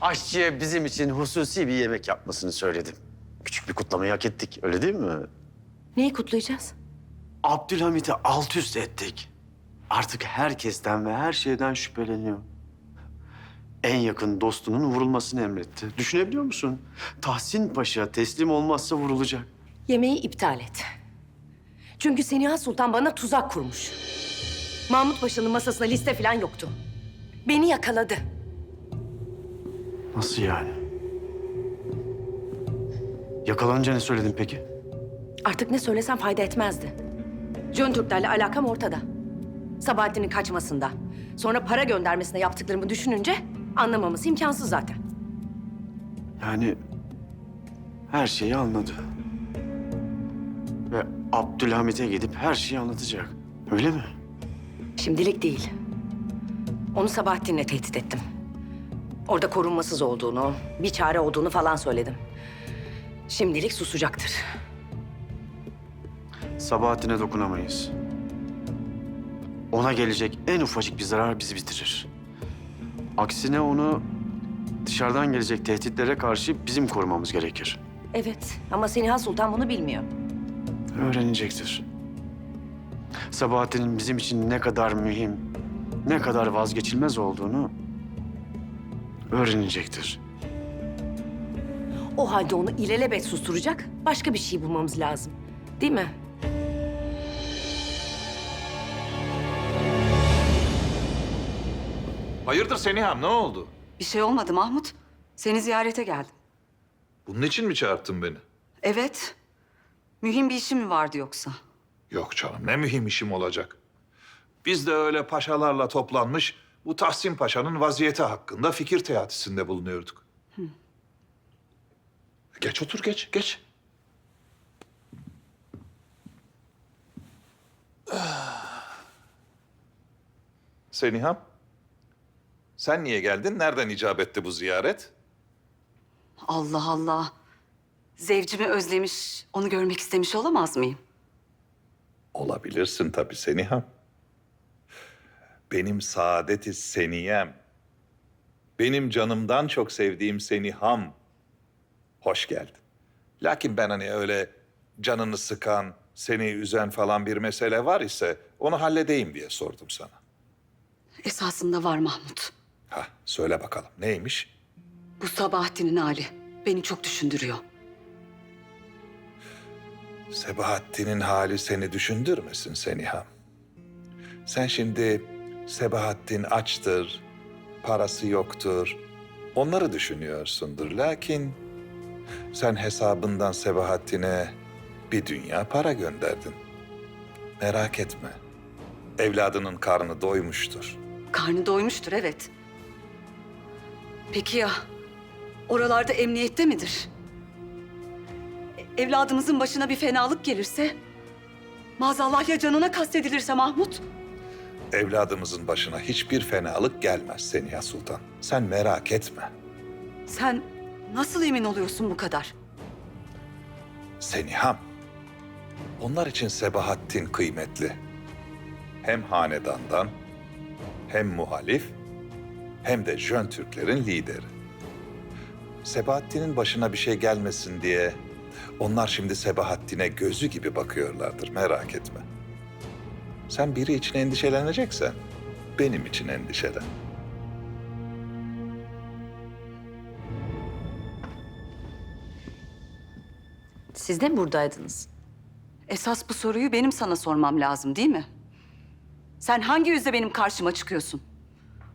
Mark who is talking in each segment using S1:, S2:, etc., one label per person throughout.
S1: Aşçıya bizim için hususi bir yemek yapmasını söyledim. Küçük bir kutlamayı hak ettik, öyle değil mi?
S2: Neyi kutlayacağız?
S1: Abdülhamit'i alt üst ettik. Artık herkesten ve her şeyden şüpheleniyor. En yakın dostunun vurulmasını emretti. Düşünebiliyor musun? Tahsin Paşa teslim olmazsa vurulacak.
S2: Yemeği iptal et. Çünkü Seniha Sultan bana tuzak kurmuş. Mahmut Paşa'nın masasında liste falan yoktu. Beni yakaladı.
S1: Nasıl yani? Yakalanınca ne söyledin peki?
S2: Artık ne söylesem fayda etmezdi. Jön Türklerle alakam ortada. Sabahattin'in kaçmasında, sonra para göndermesine yaptıklarımı düşününce anlamaması imkansız zaten.
S1: Yani her şeyi anladı. Ve Abdülhamit'e gidip her şeyi anlatacak. Öyle mi?
S2: Şimdilik değil. Onu Sabahattin'le tehdit ettim. Orada korunmasız olduğunu, bir çare olduğunu falan söyledim. Şimdilik susacaktır.
S1: Sabahattin'e dokunamayız. Ona gelecek en ufacık bir zarar bizi bitirir. Aksine onu dışarıdan gelecek tehditlere karşı bizim korumamız gerekir.
S2: Evet ama Seniha Sultan bunu bilmiyor.
S1: Öğrenecektir. Sabahattin'in bizim için ne kadar mühim, ne kadar vazgeçilmez olduğunu öğrenecektir.
S2: O halde onu ilelebet susturacak başka bir şey bulmamız lazım. Değil mi?
S3: Hayırdır Seniham ne oldu?
S4: Bir şey olmadı Mahmut. Seni ziyarete geldim.
S3: Bunun için mi çağırttın beni?
S4: Evet. Mühim bir işin mi vardı yoksa?
S3: Yok canım ne mühim işim olacak. Biz de öyle paşalarla toplanmış bu Tahsin Paşa'nın vaziyeti hakkında fikir teatisinde bulunuyorduk. Geç otur geç geç. Seniham, sen niye geldin? Nereden icap etti bu ziyaret?
S4: Allah Allah. Zevcimi özlemiş, onu görmek istemiş olamaz mıyım?
S3: Olabilirsin tabii Seniham. Benim saadeti seniyem. Benim canımdan çok sevdiğim Seniham. Hoş geldin. Lakin ben hani öyle canını sıkan, seni üzen falan bir mesele var ise onu halledeyim diye sordum sana.
S4: Esasında var Mahmut.
S3: Ha söyle bakalım neymiş?
S4: Bu Sabahattin'in hali beni çok düşündürüyor.
S3: Sebahattin'in hali seni düşündürmesin Seniham. Sen şimdi Sebahattin açtır, parası yoktur. Onları düşünüyorsundur. Lakin sen hesabından Sebahattin'e bir dünya para gönderdin. Merak etme. Evladının karnı doymuştur.
S4: Karnı doymuştur evet. Peki ya oralarda emniyette midir? E- Evladımızın başına bir fenalık gelirse? Maazallah ya canına kastedilirse Mahmut?
S3: Evladımızın başına hiçbir fenalık gelmez Seniha Sultan. Sen merak etme.
S4: Sen nasıl emin oluyorsun bu kadar?
S3: Seniham. Onlar için Sebahattin kıymetli. Hem hanedandan, hem muhalif, hem de Jön Türklerin lideri. Sebahattin'in başına bir şey gelmesin diye onlar şimdi Sebahattin'e gözü gibi bakıyorlardır merak etme. Sen biri için endişeleneceksen benim için endişelen.
S2: Siz de mi buradaydınız?
S4: Esas bu soruyu benim sana sormam lazım değil mi? Sen hangi yüzle benim karşıma çıkıyorsun?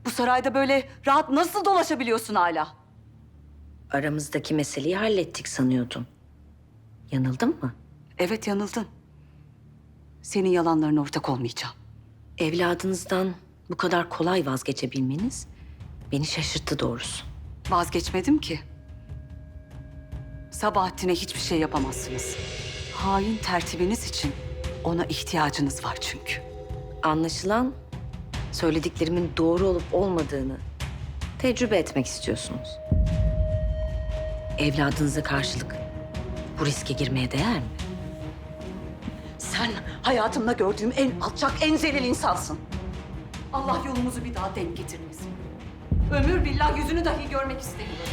S4: Bu sarayda böyle rahat nasıl dolaşabiliyorsun hala?
S2: Aramızdaki meseleyi hallettik sanıyordum. Yanıldım mı?
S4: Evet yanıldın. Senin yalanlarına ortak olmayacağım.
S2: Evladınızdan bu kadar kolay vazgeçebilmeniz beni şaşırttı doğrusu.
S4: Vazgeçmedim ki. Sabahattin'e hiçbir şey yapamazsınız. Hain tertibiniz için ona ihtiyacınız var çünkü.
S2: Anlaşılan söylediklerimin doğru olup olmadığını tecrübe etmek istiyorsunuz. Evladınıza karşılık bu riske girmeye değer mi?
S4: Sen hayatımda gördüğüm en alçak, en zelil insansın. Allah yolumuzu bir daha denk getirmesin. Ömür billah yüzünü dahi görmek istemiyorum.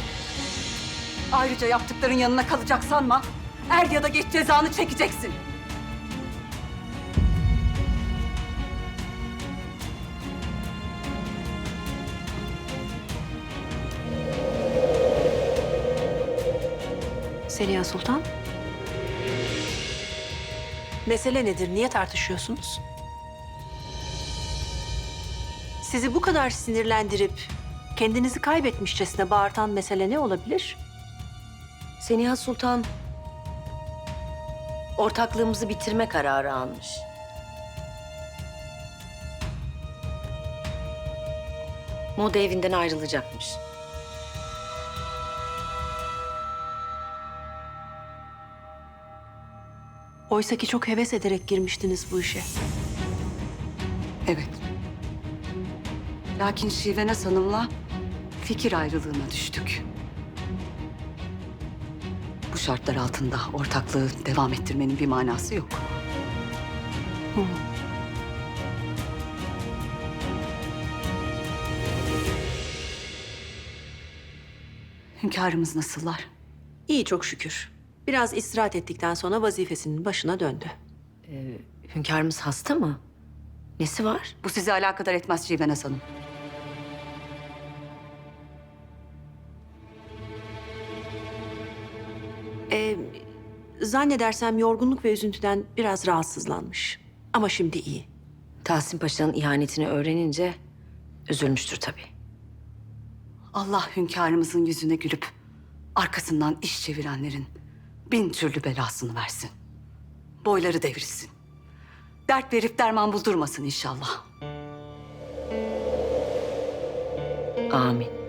S4: Ayrıca yaptıkların yanına kalacak sanma. Er ya da geç cezanı çekeceksin.
S5: Seniha Sultan. Mesele nedir? Niye tartışıyorsunuz? Sizi bu kadar sinirlendirip kendinizi kaybetmişçesine bağırtan mesele ne olabilir?
S2: Seniha Sultan ortaklığımızı bitirme kararı almış. Moda evinden ayrılacakmış.
S5: Oysa ki çok heves ederek girmiştiniz bu işe.
S4: Evet. Lakin Şivenes Hanım'la fikir ayrılığına düştük. Bu şartlar altında ortaklığı devam ettirmenin bir manası yok. Hünkârımız nasıllar?
S5: İyi çok şükür. Biraz istirahat ettikten sonra vazifesinin başına döndü.
S2: Hünkârımız hasta mı? Nesi var?
S4: Bu sizi alakadar etmez Şivenes Hanım.
S5: Ee, zannedersem yorgunluk ve üzüntüden biraz rahatsızlanmış. Ama şimdi iyi.
S2: Tahsin Paşa'nın ihanetini öğrenince üzülmüştür tabii.
S4: Allah hünkârımızın yüzüne gülüp arkasından iş çevirenlerin bin türlü belasını versin. Boyları devrilsin. Dert verip derman buldurmasın inşallah.
S2: Amin.